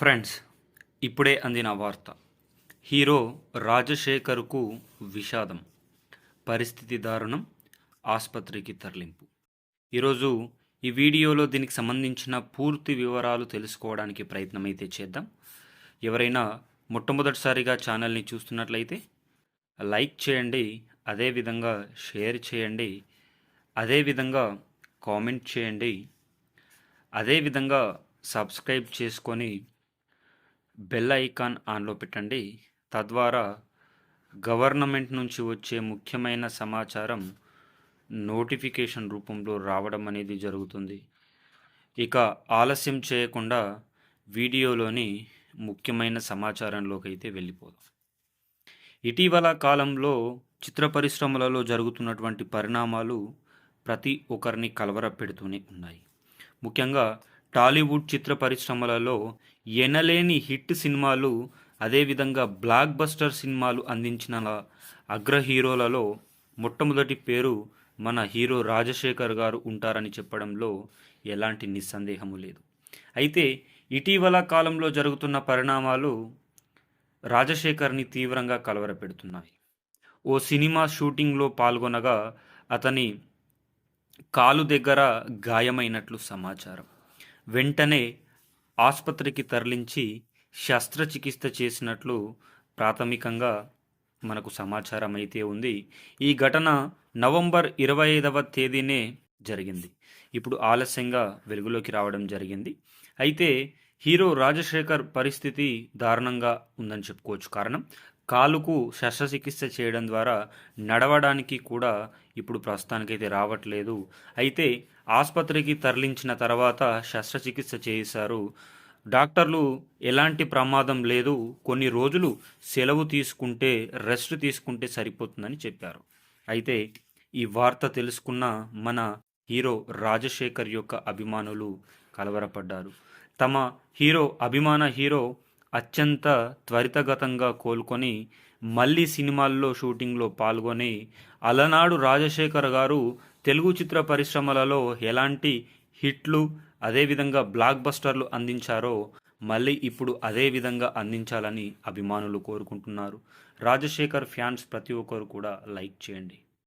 Friends ఇప్పుడే అందిన వార్త. హీరో రాజశేఖర్కు విషాదం. పరిస్థితి దారుణం ఆసుపత్రికి తరలింపు. ఈరోజు ఈ వీడియోలో దీనికి సంబంధించిన పూర్తి వివరాలు తెలుసుకోవడానికి ప్రయత్నం అయితే చేద్దాం. ఎవరైనా మొట్టమొదటిసారిగా ఛానల్ని చూస్తున్నట్లయితే లైక్ చేయండి అదేవిధంగా షేర్ చేయండి అదేవిధంగా కామెంట్ చేయండి అదేవిధంగా సబ్స్క్రైబ్ చేసుకొని బెల్ ఐకాన్ ఆన్లో పెట్టండి. తద్వారా గవర్నమెంట్ నుంచి వచ్చే ముఖ్యమైన సమాచారం నోటిఫికేషన్ రూపంలో రావడం అనేది జరుగుతుంది. ఇక ఆలస్యం చేయకుండా వీడియోలోని ముఖ్యమైన సమాచారంలోకి అయితే వెళ్ళిపోదాం. ఇటీవల కాలంలో చిత్ర పరిశ్రమలలో జరుగుతున్నటువంటి పరిణామాలు ప్రతి ఒక్కరిని కలవరపెడుతూనే ఉన్నాయి. ముఖ్యంగా టాలీవుడ్ చిత్ర పరిశ్రమలలో ఎనలేని హిట్ సినిమాలు అదేవిధంగా బ్లాక్ బస్టర్ సినిమాలు అందించిన అగ్ర హీరోలలో మొట్టమొదటి పేరు మన హీరో రాజశేఖర్ గారు ఉంటారని చెప్పడంలో ఎలాంటి నిస్సందేహము లేదు. అయితే ఇటీవల కాలంలో జరుగుతున్న పరిణామాలు రాజశేఖర్ని తీవ్రంగా కలవరపెడుతున్నాయి. ఓ సినిమా షూటింగ్లో పాల్గొనగా అతని కాలు దగ్గర గాయమైనట్లు సమాచారం. వెంటనే ఆసుపత్రికి తరలించి శస్త్రచికిత్స చేసినట్లు ప్రాథమికంగా మనకు సమాచారం అయితే ఉంది. ఈ ఘటన నవంబర్ ఇరవై ఐదవ తేదీనే జరిగింది. ఇప్పుడు ఆలస్యంగా వెలుగులోకి రావడం జరిగింది. అయితే హీరో రాజశేఖర్ పరిస్థితి దారుణంగా ఉందని చెప్పుకోవచ్చు. కారణం కాలుకు శస్త్రచికిత్స చేయడం ద్వారా నడవడానికి కూడా ఇప్పుడు ప్రస్తుతానికైతే రావట్లేదు. అయితే ఆసుపత్రికి తరలించిన తర్వాత శస్త్రచికిత్స చేశారు. డాక్టర్లు ఎలాంటి ప్రమాదం లేదు. కొన్ని రోజులు సెలవు తీసుకుంటే రెస్ట్ తీసుకుంటే సరిపోతుందని చెప్పారు. అయితే ఈ వార్త తెలుసుకున్న మన హీరో రాజశేఖర్ యొక్క అభిమానులు కలవరపడ్డారు. తమ హీరో అభిమాన హీరో అత్యంత త్వరితగతంగా కోలుకొని మళ్ళీ సినిమాల్లో షూటింగ్లో పాల్గొని అలనాడు రాజశేఖర్ గారు తెలుగు చిత్ర పరిశ్రమలలో ఎలాంటి హిట్లు అదేవిధంగా బ్లాక్ బస్టర్లు అందించారో మళ్ళీ ఇప్పుడు అదే విధంగా అందించాలని అభిమానులు కోరుకుంటున్నారు. రాజశేఖర్ ఫ్యాన్స్ ప్రతి ఒక్కరు కూడా లైక్ చేయండి.